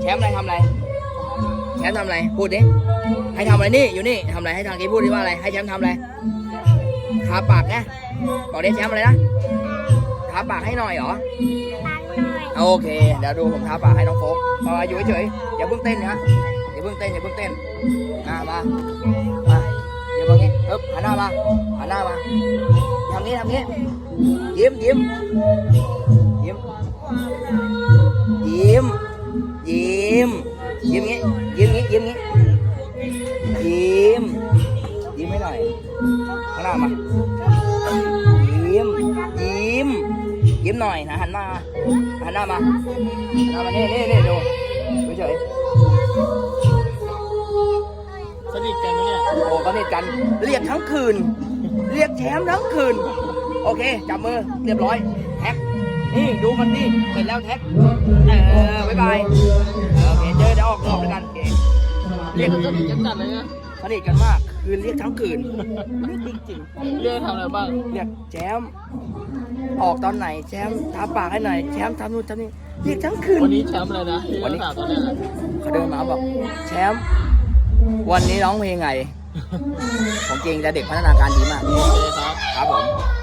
แชมป์อะไรทำอะไร แชมป์ทำอะไร พูดดิ ให้ทำอะไรนี่ อยู่นี่ทำอะไรให้ทางกี้พูดดิว่าอะไร ให้แชมป์ทำอะไรทาปากไงบอกดิแชมป์อะไรนะทาปากให้หน่อยเหรอ โอเค เดี๋ยวดูผมทาปากให้น้องโฟกพออยู่เฉยๆอย่าเพิ่งเต้นนะอย่าเพิ่งเต้นอย่าเพิ่งเต้นมามามาเดี๋ยวมางี้เอ๊บหันหน้ามาหันหน้ามาทำงี้ทำงี้ยิ้มยิ้มยิ้ม ยิ้มงี้ยิ้มงี้ยิ้มงี้ยิ้มยิ้มให้หน่อยข้างหน้ามายิ้มยิ้มยิ้มหน่อยนะหันมาหันหน้ามาหันหน้ามานี่นี่นี่ดูดูเฉยสนิทกันไหมเนี่ยโอ้ก็นี่กันเรียกทั้งคืน เรียกแชมป์ทั้งคืน โอเคจับมือเรียบร้อยแท็กนี่ดูมันนี่เสร็จแล้วแท็กเออบ๊ายบายเออโอเคเจอ เรียกสนิทกันจัดเลยนะสนิทกันมาก คือเรียกทั้งคืนเรียกจริงเรียกทำอะไรบ้างๆเรียกแชมป์ออกตอนไหนแชมป์ทาปากให้หน่อยแชมป์ทำนู่นทำนี่เรียกทั้งคืน วันนี้แชมป์อะไรนะที่วันนี้ถามตอนแรกอะเขาเดินมาบอกแชมป์วันนี้ร้องเพลงไง ของจริงแต่เด็กพัฒนาการดีมากโอเคครับ ครับผม